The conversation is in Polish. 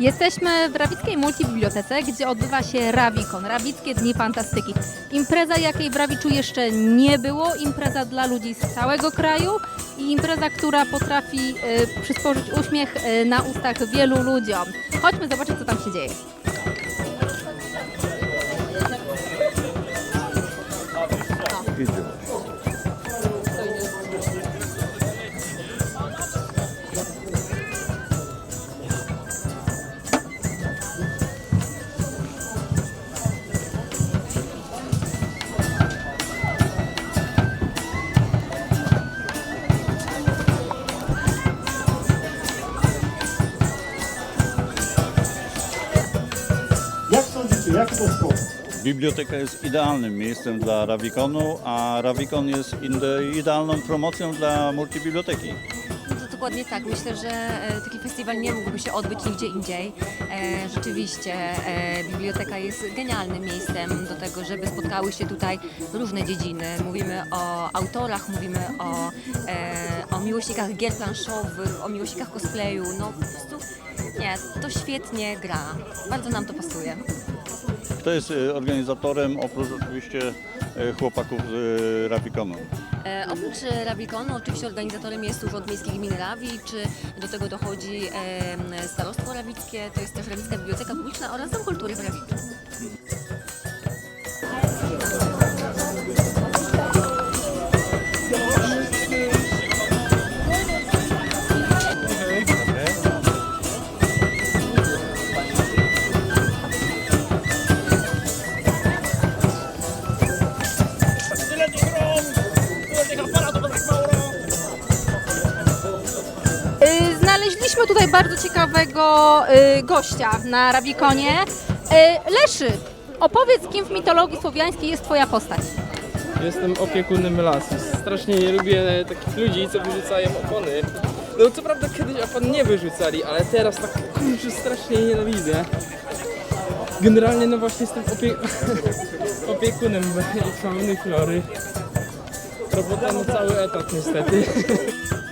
Jesteśmy w Rawickiej Multibibliotece, gdzie odbywa się Rawikon, Rawickie Dni Fantastyki. Impreza, jakiej w Rawiczu jeszcze nie było, impreza dla ludzi z całego kraju i impreza, która potrafi y, przysporzyć uśmiech y, na ustach wielu ludziom. Chodźmy zobaczyć, co tam się dzieje. Biblioteka jest idealnym miejscem dla Rawikonu, a Rawikon jest ide- idealną promocją dla multibiblioteki. No to dokładnie tak. Myślę, że e, taki festiwal nie mógłby się odbyć nigdzie indziej. E, rzeczywiście e, biblioteka jest genialnym miejscem do tego, żeby spotkały się tutaj różne dziedziny. Mówimy o autorach, mówimy o, o miłośnikach gier planszowych, o miłośnikach cosplayu. No po prostu nie, to świetnie gra. Bardzo nam to pasuje. Kto jest y, organizatorem, oprócz oczywiście y, chłopaków z y? E, oprócz e, Rabikonu oczywiście organizatorem jest Urząd Miejski Gminy Rawicz, do tego dochodzi e, Starostwo Rawickie, to jest też Rawicka Biblioteka Publiczna oraz Dom Kultury w Rawiczu. Znaleźliśmy tutaj bardzo ciekawego y, gościa na Rawikonie. Y, Leszy, opowiedz, kim w mitologii słowiańskiej jest Twoja postać. Jestem opiekunem lasu. Strasznie nie lubię takich ludzi, co wyrzucają opony. No co prawda kiedyś opon nie wyrzucali, ale teraz tak kurczę, strasznie nienawidzę. Generalnie no właśnie jestem opie... opiekunem fauny flory. Robota no cały etat niestety.